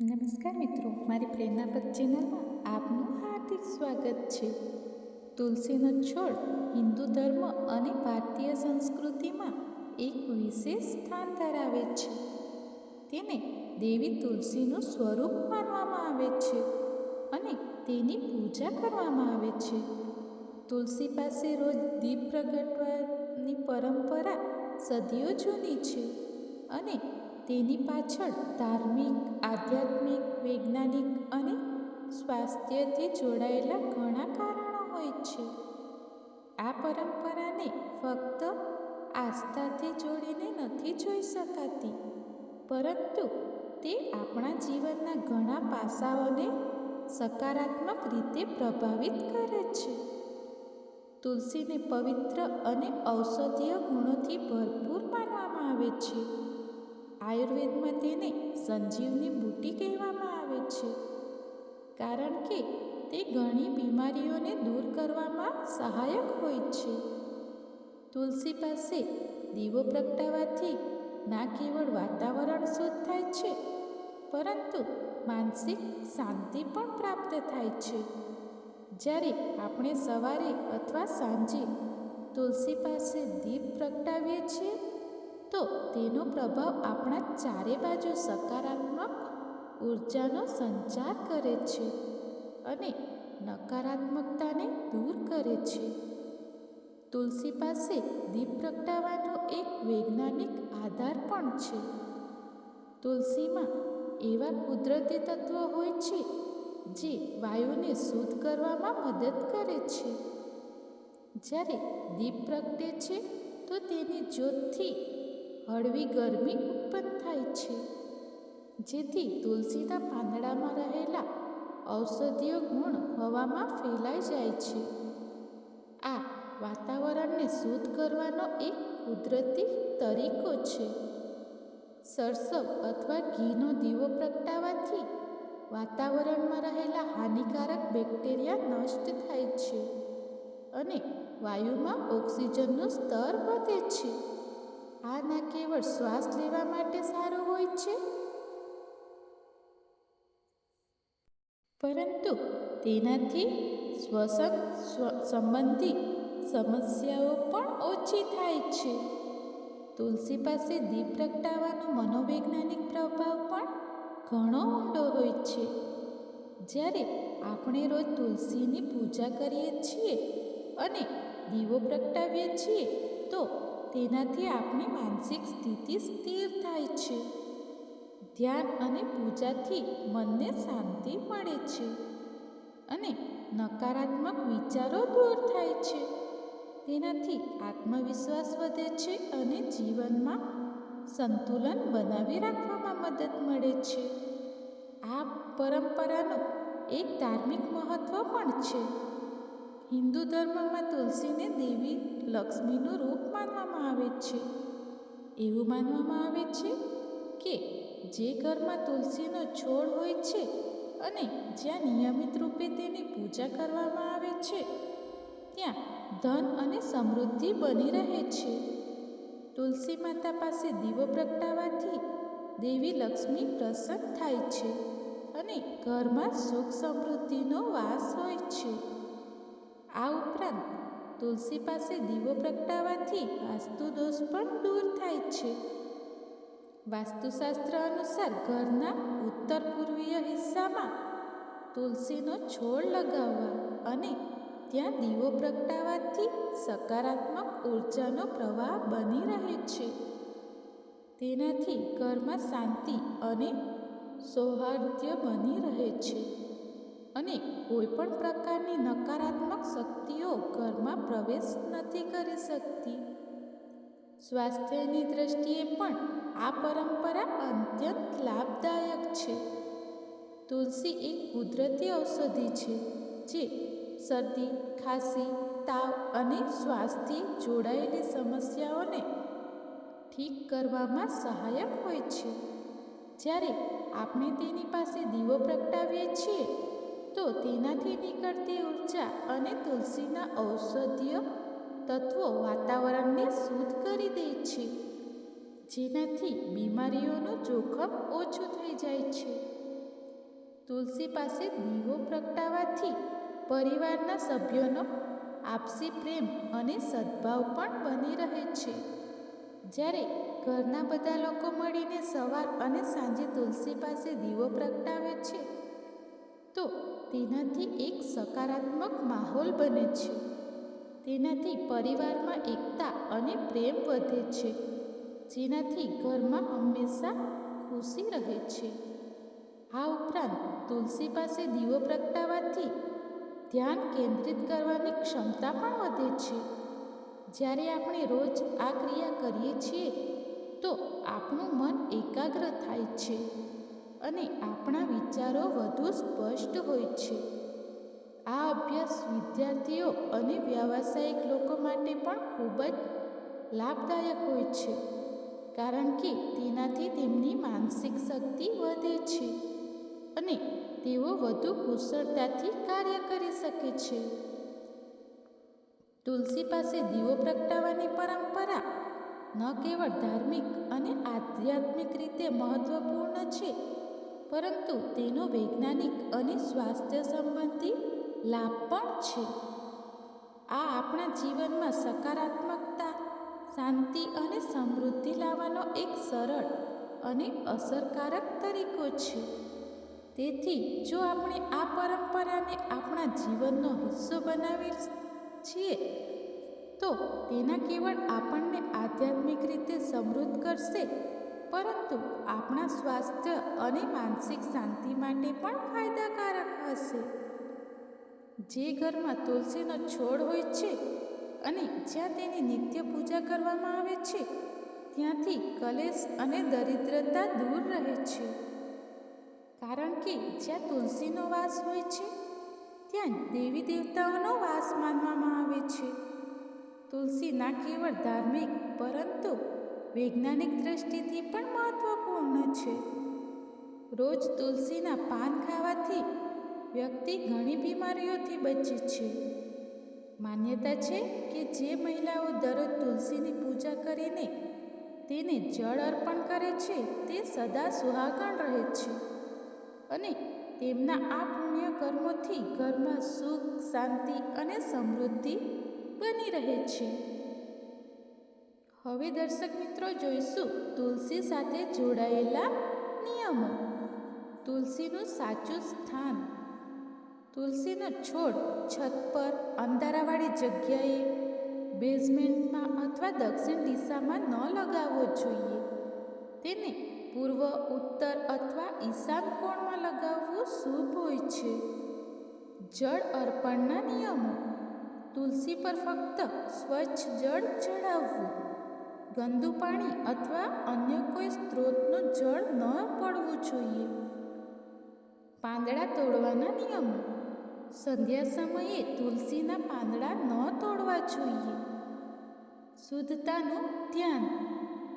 નમસ્કાર મિત્રો, મારી પ્રેરણાપદ ચેનલમાં આપનું હાર્દિક સ્વાગત છે. તુલસીનો છોડ હિન્દુ ધર્મ અને ભારતીય સંસ્કૃતિમાં એક વિશેષ સ્થાન ધરાવે છે. તેને દેવી તુલસીનું સ્વરૂપ માનવામાં આવે છે અને તેની પૂજા કરવામાં આવે છે. તુલસી પાસે રોજ દીપ પ્રગટવાની પરંપરા સદીઓ જૂની છે અને તેની પાછળ ધાર્મિક, આધ્યાત્મિક, વૈજ્ઞાનિક અને સ્વાસ્થ્યથી જોડાયેલા ઘણા કારણો હોય છે. આ પરંપરાને ફક્ત આસ્થાથી જોડીને નથી જોઈ શકાતી, પરંતુ તે આપણા જીવનના ઘણા પાસાઓને સકારાત્મક રીતે પ્રભાવિત કરે છે. તુલસીને પવિત્ર અને ઔષધીય ગુણોથી ભરપૂર માનવામાં આવે છે. આયુર્વેદમાં તેને સંજીવની બુટી કહેવામાં આવે છે. કારણ કે તે ઘણી બીમારીઓને દૂર કરવામાં સહાયક હોય છે. તુલસી પાસે દીવો પ્રગટાવવાથી ના કેવળ વાતાવરણ શુદ્ધ થાય છે, પરંતુ માનસિક શાંતિ પણ પ્રાપ્ત થાય છે. જ્યારે આપણે સવારે અથવા સાંજે તુલસી પાસે દીપ પ્રગટાવીએ છીએ તો તેનો પ્રભાવ આપણા ચારે બાજુ સકારાત્મક ઉર્જાનો સંચાર કરે છે અને નકારાત્મકતાને દૂર કરે છે. તુલસી પાસે દીપ પ્રગટાવવાનો એક વૈજ્ઞાનિક આધાર પણ છે. તુલસીમાં એવા કુદરતી તત્વો હોય છે જે વાયુને શુદ્ધ કરવામાં મદદ કરે છે. જ્યારે દીપ પ્રગટે છે તો તેની જ્યોતથી હળવી ગરમી ઉત્પન્ન થાય છે. જેથી તુલસીના પાંદડામાં રહેલા ઔષધીય ગુણ હવામાં ફેલાઈ જાય છે. આ વાતાવરણને શુદ્ધ કરવાનો એક કુદરતી તરીકો છે. સરસવ અથવા ઘીનો દીવો પ્રગટાવવાથી વાતાવરણમાં રહેલા હાનિકારક બેક્ટેરિયા નષ્ટ થાય છે અને વાયુમાં ઓક્સિજનનું સ્તર વધે છે. આ ના કેવળ શ્વાસ લેવા માટે સારું હોય છે? પરંતુ તેનાથી શ્વસન સંબંધી સમસ્યાઓ પણ ઓછી થાય છે. તુલસી પાસે દીપ પ્રગટાવવાનો મનોવૈજ્ઞાનિક પ્રભાવ પણ ઘણો ઊંડો હોય છે. જ્યારે આપણે રોજ તુલસીની પૂજા કરીએ છીએ અને દીવો પ્રગટાવીએ છીએ, તો તેનાથી આપણી માનસિક સ્થિતિ સ્થિર થાય છે. ધ્યાન અને પૂજાથી મનને શાંતિ મળે છે અને નકારાત્મક વિચારો દૂર થાય છે. તેનાથી આત્મવિશ્વાસ વધે છે અને જીવનમાં સંતુલન બનાવી રાખવામાં મદદ મળે છે. આ પરંપરાનું એક ધાર્મિક મહત્વ પણ છે. હિન્દુ ધર્મમાં તુલસીને દેવી લક્ષ્મીનું રૂપ માનવામાં આવે છે. એવું માનવામાં આવે છે કે જે ઘરમાં તુલસીનો છોડ હોય છે અને જ્યાં નિયમિત રૂપે તેની પૂજા કરવામાં આવે છે, ત્યાં ધન અને સમૃદ્ધિ બની રહે છે. તુલસી માતા પાસે દીવો પ્રગટાવવાથી દેવી લક્ષ્મી પ્રસન્ન થાય છે અને ઘરમાં સુખ સમૃદ્ધિનો વાસ હોય છે. આ ઉપરાંત, તુલસી પાસે દીવો પ્રગટાવવાથી વાસ્તુ દોષ પણ દૂર થાય છે. વાસ્તુશાસ્ત્ર અનુસાર ઘરના ઉત્તર પૂર્વીય હિસ્સામાં તુલસીનો છોડ લગાવવા અને ત્યાં દીવો પ્રગટાવવાથી સકારાત્મક ઉર્જાનો પ્રવાહ બની રહે છે. તેનાથી ઘરમાં શાંતિ અને સૌહાર્દ્ય બની રહે છે. અને કોઈ પણ પ્રકારની નકારાત્મક શક્તિઓ ઘરમાં પ્રવેશ નથી કરી શકતી. સ્વાસ્થ્યની દ્રષ્ટિએ પણ આ પરંપરા અત્યંત લાભદાયક છે. તુલસી એક કુદરતી ઔષધિ છે, જે શરદી, ખાંસી, તાવ અને શ્વાસથી જોડાયેલી સમસ્યાઓને ઠીક કરવામાં સહાયક હોય છે. જ્યારે આપણે તેની પાસે દીવો પ્રગટાવીએ છીએ તો તેનાથી નીકળતી ઊર્જા અને તુલસીના ઔષધીય તત્વો વાતાવરણને શુદ્ધ કરી દે છે. જેનાથી બીમારીઓનું જોખમ ઓછું થઈ જાય છે. તુલસી પાસે દીવો પ્રગટાવવાથી પરિવારના સભ્યોનો આપસી પ્રેમ અને સદભાવ પણ બની રહે છે. જ્યારે ઘરના બધા લોકો મળીને સવાર અને સાંજે તુલસી પાસે દીવો પ્રગટાવે છે તો તેનાથી એક સકારાત્મક માહોલ બને છે. તેનાથી પરિવારમાં એકતા અને પ્રેમ વધે છે, જેનાથી ઘરમાં હંમેશા ખુશી રહે છે. આ ઉપરાંત તુલસી પાસે દીવો પ્રગટાવવાથી ધ્યાન કેન્દ્રિત કરવાની ક્ષમતા પણ વધે છે. જ્યારે આપણે રોજ આ ક્રિયા કરીએ છીએ, તો આપણું મન એકાગ્ર થાય છે. અને આપણા વિચારો વધુ સ્પષ્ટ હોય છે. આ અભ્યાસ વિદ્યાર્થીઓ અને વ્યાવસાયિક લોકો માટે પણ ખૂબ જ લાભદાયક હોય છે, કારણ કે તેનાથી તેમની માનસિક શક્તિ વધે છે અને તેઓ વધુ કુશળતાથી કાર્ય કરી શકે છે. તુલસી પાસે દીવો પ્રગટાવવાની પરંપરા ન કેવળ ધાર્મિક અને આધ્યાત્મિક રીતે મહત્વપૂર્ણ છે પરંતુ તેનો વૈજ્ઞાનિક અને સ્વાસ્થ્ય સંબંધી લાભ પણ છે. આ આપણા જીવનમાં સકારાત્મકતા, શાંતિ અને સમૃદ્ધિ લાવવાનો એક સરળ અને અસરકારક તરીકો છે. તેથી, જો આપણે આ પરંપરાને આપણા જીવનનો હિસ્સો બનાવી છીએ, તો તેના કેવળ આપણને આધ્યાત્મિક રીતે સમૃદ્ધ કરશે પરંતુ આપણા સ્વાસ્થ્ય અને માનસિક શાંતિ માટે પણ ફાયદાકારક હશે. જે ઘરમાં તુલસીનો છોડ હોય છે અને જ્યાં તેની નિત્ય પૂજા કરવામાં આવે છે, ત્યાંથી કલેશ અને દરિદ્રતા દૂર રહે છે. કારણ કે જ્યાં તુલસીનો વાસ હોય છે, ત્યાં દેવી દેવતાઓનો વાસ માનવામાં આવે છે. તુલસી ના કેવળ ધાર્મિક પરંતુ વૈજ્ઞાનિક દ્રષ્ટિથી પણ મહત્વપૂર્ણ છે. રોજ તુલસીના પાન ખાવાથી વ્યક્તિ ઘણી બીમારીઓથી બચે છે. માન્યતા છે કે જે મહિલાઓ દરરોજ તુલસીની પૂજા કરીને તેને જળ અર્પણ કરે છે તે સદા સુહાગણ રહે છે અને તેમના આ પુણ્ય કર્મોથી ઘરમાં સુખ, શાંતિ અને સમૃદ્ધિ બની રહે છે. હવે દર્શક મિત્રો જોઈશું તુલસી સાથે જોડાયેલા નિયમો. તુલસીનું સાચું સ્થાન. તુલસીનો છોડ છત પર, અંધારાવાળી જગ્યાએ બેઝમેન્ટમાં અથવા દક્ષિણ દિશામાં ન લગાવવો જોઈએ. તેને પૂર્વ, ઉત્તર અથવા ઈશાન કોણમાં લગાવવું શુભ હોય છે. જળ અર્પણના નિયમો. તુલસી પર ફક્ત સ્વચ્છ જળ ચડાવવું. ગંદુ પાણી અથવા અન્ય કોઈ સ્ત્રોતનું જળ ન પડવું જોઈએ. પાંદડા તોડવાના નિયમો. સંધ્યા સમયે તુલસીના પાંદડા ન તોડવા જોઈએ. શુદ્ધતાનું ધ્યાન.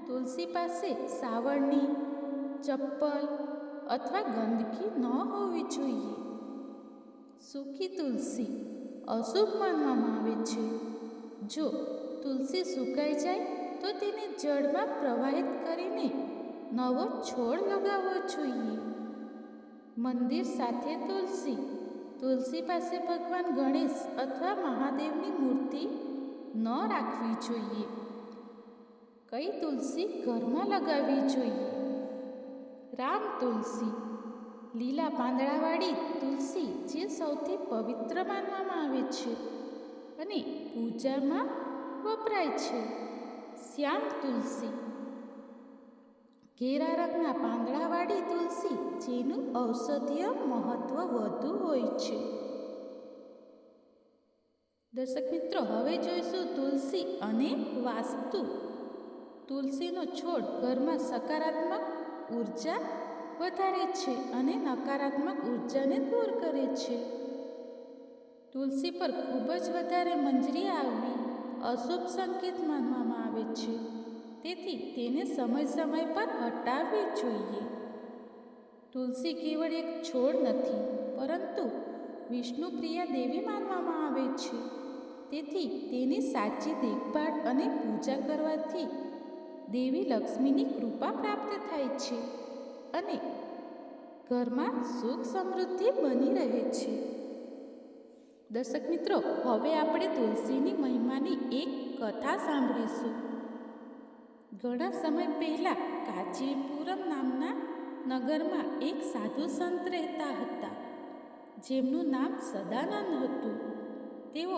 તુલસી પાસે સાવરણી, ચપ્પલ અથવા ગંદકી ન હોવી જોઈએ. સૂકી તુલસી અશુભ માનવામાં આવે છે. જો તુલસી સુકાઈ જાય તો તેને જળમાં પ્રવાહિત કરીને નવો છોડ લગાવવો જોઈએ. મંદિર સાથે તુલસી. તુલસી પાસે ભગવાન ગણેશ અથવા મહાદેવની મૂર્તિ ન રાખવી જોઈએ. કઈ તુલસી ઘરમાં લગાવવી જોઈએ? રામ તુલસી. લીલા પાંદડાવાળી તુલસી જે સૌથી પવિત્ર માનવામાં આવે છે અને પૂજામાં વપરાય છે. શ્યામ તુલસી. ઘેરા રંગના પાંદડાવાળી તુલસી, જેનું ઔષધીય મહત્વ વધુ હોય છે. દર્શક મિત્રો, હવે જોઈશું તુલસી અને વાસ્તુ. તુલસીનો છોડ ઘરમાં સકારાત્મક ઊર્જા વધારે છે અને નકારાત્મક ઉર્જાને દૂર કરે છે. તુલસી પર ખૂબ જ વધારે મંજરી આવવી અશુભ સંકેત માનવામાં આવે છે. તેથી તેને સમય સમય પર હટાવવી જોઈએ. તુલસી કેવળ એક છોડ નથી, પરંતુ વિષ્ણુપ્રિયા દેવી માનવામાં આવે છે. તેથી તેની સાચી દેખભાળ અને પૂજા કરવાથી દેવી લક્ષ્મીની કૃપા પ્રાપ્ત થાય છે અને ઘરમાં સુખ સમૃદ્ધિ બની રહે છે. દર્શક મિત્રો, હવે આપણે તુલસીની મહિમાની એક કથા સાંભળીશું. ઘણા સમય પહેલાં કાચીપુરમ નામના નગરમાં એક સાધુ સંત રહેતા હતા. જેમનું નામ સદાનંદ હતું. તેઓ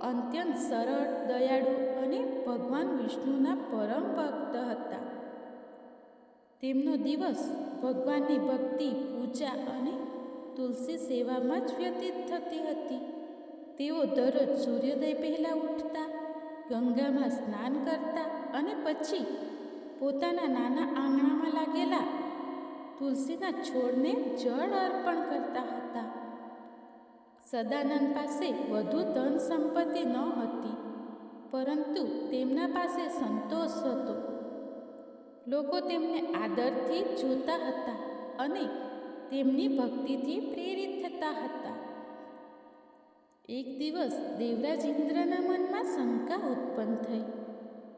અત્યંત સરળ, દયાળુ અને ભગવાન વિષ્ણુના પરમ ભક્ત હતા. તેમનો દિવસ ભગવાનની ભક્તિ, પૂજા અને તુલસી સેવામાં જ વ્યતીત થતી હતી. તેઓ દરરોજ સૂર્યોદય પહેલાં ઉઠતા, ગંગામાં સ્નાન કરતા અને પછી પોતાના નાના આંગણામાં લાગેલા તુલસીના છોડને જળ અર્પણ કરતા હતા. સદાનંદ પાસે વધુ ધન સંપત્તિ ન હતી, પરંતુ તેમના પાસે સંતોષ હતો. લોકો તેમને આદરથી જોતા હતા અને તેમની ભક્તિથી પ્રેરિત થતા હતા. એક દિવસ દેવરાજ ઇન્દ્રના મનમાં શંકા ઉત્પન્ન થઈ.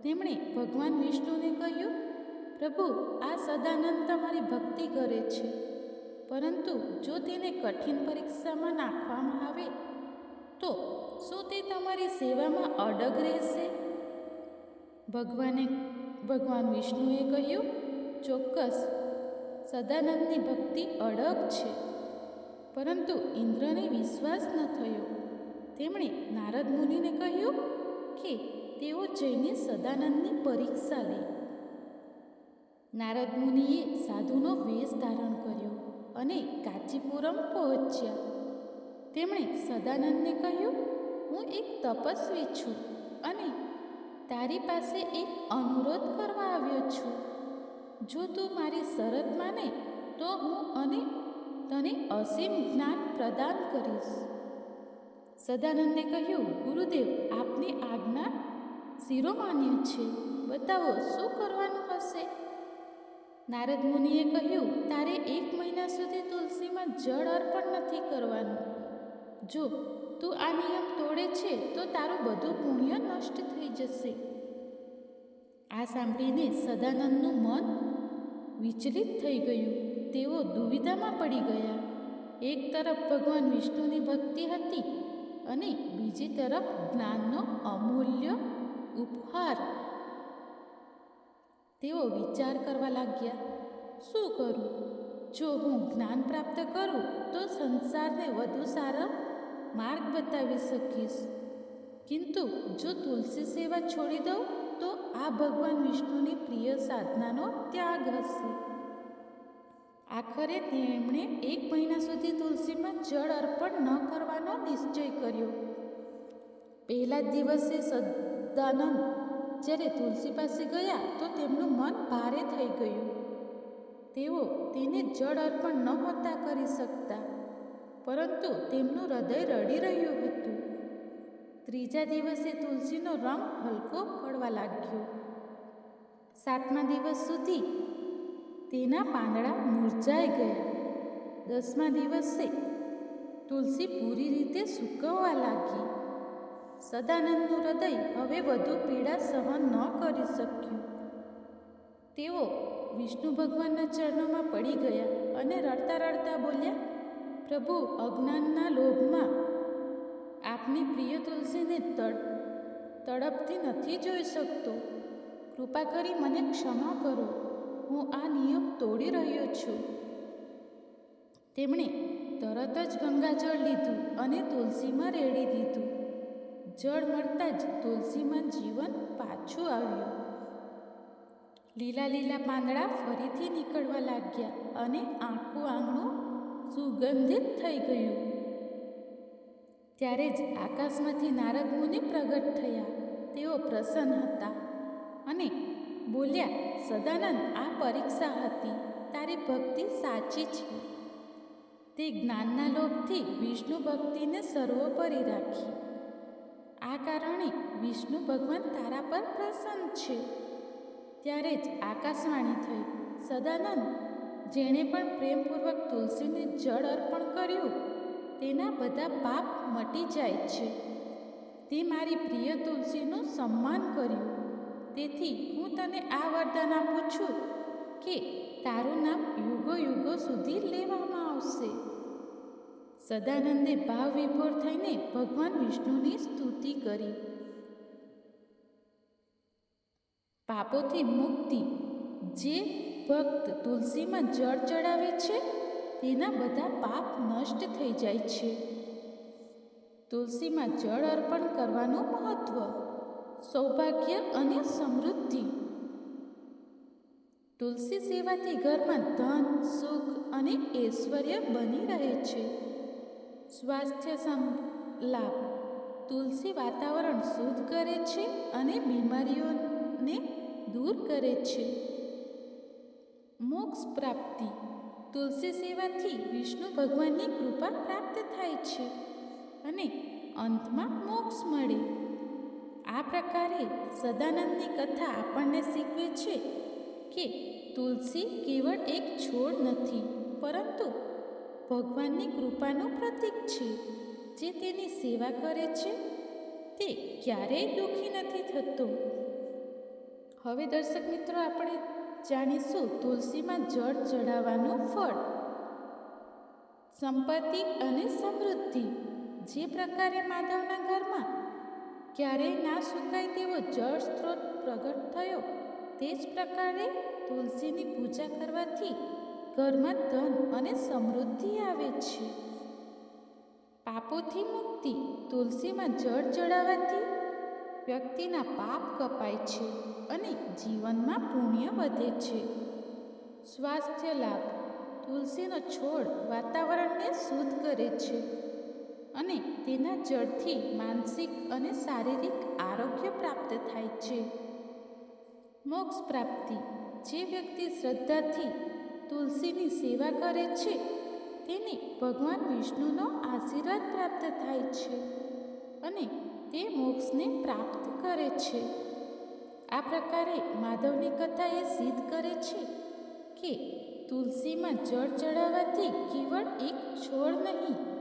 તેમણે ભગવાન વિષ્ણુને કહ્યું, પ્રભુ, આ સદાનંદ તમારી ભક્તિ કરે છે. પરંતુ જો તેને કઠિન પરીક્ષામાં નાખવામાં આવે, તો શું તે તમારી સેવામાં અડગ રહેશે? ભગવાને, ભગવાન વિષ્ણુએ કહ્યું, ચોક્કસ, સદાનંદની ભક્તિ અડગ છે. પરંતુ ઇન્દ્રને વિશ્વાસ ન થયો. તેમણે નારદ મુનિને કહ્યું કે તેઓ જઈને સદાનંદની પરીક્ષા લે. નારદ મુનિએ સાધુનો વેશ ધારણ કર્યો અને કાચીપુરમ પહોંચ્યા. તેમણે સદાનંદને કહ્યું, હું એક તપસ્વી છું અને તારી પાસે એક અનુરોધ કરવા આવ્યો છું. જો તું મારી શરત માને તો હું અને તને અસીમ જ્ઞાન પ્રદાન કરીશ. સદાનંદે કહ્યું, ગુરુદેવ, આપની આજ્ઞા શિરોમાન્ય છે. બતાવો, શું કરવાનું હશે? નારદ મુનિએ કહ્યું, તારે એક મહિના સુધી તુલસીમાં જળ અર્પણ નથી કરવાનું. જો તું આ નિયમ તોડે છે, તો તારું બધું પુણ્ય નષ્ટ થઈ જશે. આ સાંભળીને સદાનંદનું મન વિચલિત થઈ ગયું. તેઓ દુવિધામાં પડી ગયા. એક તરફ ભગવાન વિષ્ણુની ભક્તિ હતી અને બીજી તરફ જ્ઞાનનો અમૂલ્ય ઉપહાર. તેઓ વિચાર કરવા લાગ્યા, શું કરું? જો હું જ્ઞાન પ્રાપ્ત કરું, તો સંસારને વધુ સારો માર્ગ બતાવી શકીશ. કિંતુ જો તુલસી સેવા છોડી દઉં, તો આ ભગવાન વિષ્ણુની પ્રિય સાધનાનો ત્યાગ હશે. આખરે તેમણે એક મહિના સુધી તુલસીમાં જળ અર્પણ ન કરવાનો નિશ્ચય કર્યો. પહેલા દિવસે સદાનંદ જ્યારે તુલસી પાસે ગયા તો તેમનું મન ભારે થઈ ગયું. તેઓ તેને જળ અર્પણ નહોતા કરી શકતા, પરંતુ તેમનું હૃદય રડી રહ્યું હતું. ત્રીજા દિવસે તુલસીનો રંગ હલકો પડવા લાગ્યો. સાતમા દિવસ સુધી તેના પાંદડા મુરઝાઈ ગયા. દસમા દિવસે તુલસી પૂરી રીતે સૂકવવા લાગી. સદાનંદનું હૃદય હવે વધુ પીડા સહન ન કરી શક્યું. તેઓ વિષ્ણુ ભગવાનના ચરણોમાં પડી ગયા અને રડતા રડતા બોલ્યા, પ્રભુ, અજ્ઞાનના લોભમાં આપની પ્રિય તુલસીને તડ, તડપથી નથી જોઈ શકતો. કૃપા કરી મને ક્ષમા કરો. હું આ નિયમ તોડી રહ્યો છું. તેમણે તરત જ ગંગાજળ લીધું અને તુલસીમાં રેડી દીધું. જળ મળતા જ તુલસીમાં જીવન પાછું આવ્યું. લીલા લીલા પાંદડા ફરીથી નીકળવા લાગ્યા અને આખું આંગણું સુગંધિત થઈ ગયું. ત્યારે જ આકાશમાંથી નારદ મુનિ પ્રગટ થયા. તેઓ પ્રસન્ન હતા અને બોલ્યા, સદાનંદ, આ પરીક્ષા હતી. તારી ભક્તિ સાચી છે. તે જ્ઞાનના લોભથી વિષ્ણુ ભક્તિને સર્વોપરી રાખી. આ કારણે વિષ્ણુ ભગવાન તારા પર પ્રસન્ન છે. ત્યારે જ આકાશવાણી થઈ, સદાનંદ, જેણે પણ પ્રેમપૂર્વક તુલસીને જળ અર્પણ કર્યું, તેના બધા પાપ મટી જાય છે. તે મારી પ્રિય તુલસીનું સન્માન કર્યું. તેથી હું તને આ વરદાન આપું છું કે તારું નામ યુગો યુગો સુધી લેવામાં આવશે. સદાનંદે ભાવ વિભોર થઈને ભગવાન વિષ્ણુની સ્તુતિ કરી. પાપોથી મુક્તિ. જે ભક્ત તુલસીમાં જળ ચડાવે છે, તેના બધા પાપ નષ્ટ થઈ જાય છે. તુલસીમાં જળ અર્પણ કરવાનું મહત્વ. સૌભાગ્ય અને સમૃદ્ધિ. તુલસી સેવાથી ઘરમાં ધન, સુખ અને ઐશ્વર્ય બની રહે છે. સ્વાસ્થ્ય સમ, લાભ. તુલસી વાતાવરણ શુદ્ધ કરે છે અને બીમારીઓને દૂર કરે છે. મોક્ષ પ્રાપ્તિ. તુલસી સેવાથી વિષ્ણુ ભગવાનની કૃપા પ્રાપ્ત થાય છે અને અંતમાં મોક્ષ મળે. આ પ્રકારે સદાનંદની કથા આપણને શીખવે છે કે તુલસી કેવળ એક છોડ નથી, પરંતુ ભગવાનની કૃપાનું પ્રતીક છે જે તેની સેવા કરે છે. તે ક્યારેય દુઃખી નથી થતો. હવે દર્શક મિત્રો, આપણે જાણીશું તુલસીમાં જળ ચડાવવાનું ફળ. સંપત્તિ અને સમૃદ્ધિ જે પ્રકારે માધવના ઘરમાં ક્યારેય ના સુકાય તેવો જળ સ્ત્રોત પ્રગટ થયો, તે જ પ્રકારે તુલસીની પૂજા કરવાથી ઘરમાં ધન અને સમૃદ્ધિ આવે છે. પાપોથી મુક્તિ તુલસીમાં જળ ચડાવવાથી વ્યક્તિના પાપ કપાય છે અને જીવનમાં પુણ્ય વધે છે. સ્વાસ્થ્ય લાભ તુલસીનો છોડ વાતાવરણને શુદ્ધ કરે છે. અને તેના જળથી માનસિક અને શારીરિક આરોગ્ય પ્રાપ્ત થાય છે. મોક્ષ પ્રાપ્તિ, જે વ્યક્તિ શ્રદ્ધાથી તુલસીની સેવા કરે છે, તેને ભગવાન વિષ્ણુનો આશીર્વાદ પ્રાપ્ત થાય છે અને તે મોક્ષને પ્રાપ્ત કરે છે. આ પ્રકારે માધવની કથા એ સિદ્ધ કરે છે કે તુલસીમાં જળ ચડાવવાથી કેવળ એક છોડ નહીં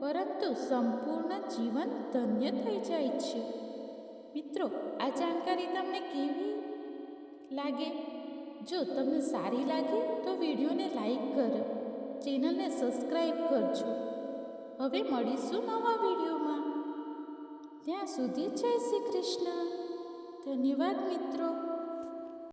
પરંતુ સંપૂર્ણ જીવન ધન્ય થઈ જાય છે. મિત્રો, આ જાણકારી તમને કેવી લાગે? જો તમને સારી લાગે, તો વિડીયોને લાઈક કરો, ચેનલને સબસ્ક્રાઈબ કરજો. હવે મળીશું નવા વિડીયોમાં. ત્યાં સુધી જય શ્રી કૃષ્ણ. ધન્યવાદ મિત્રો.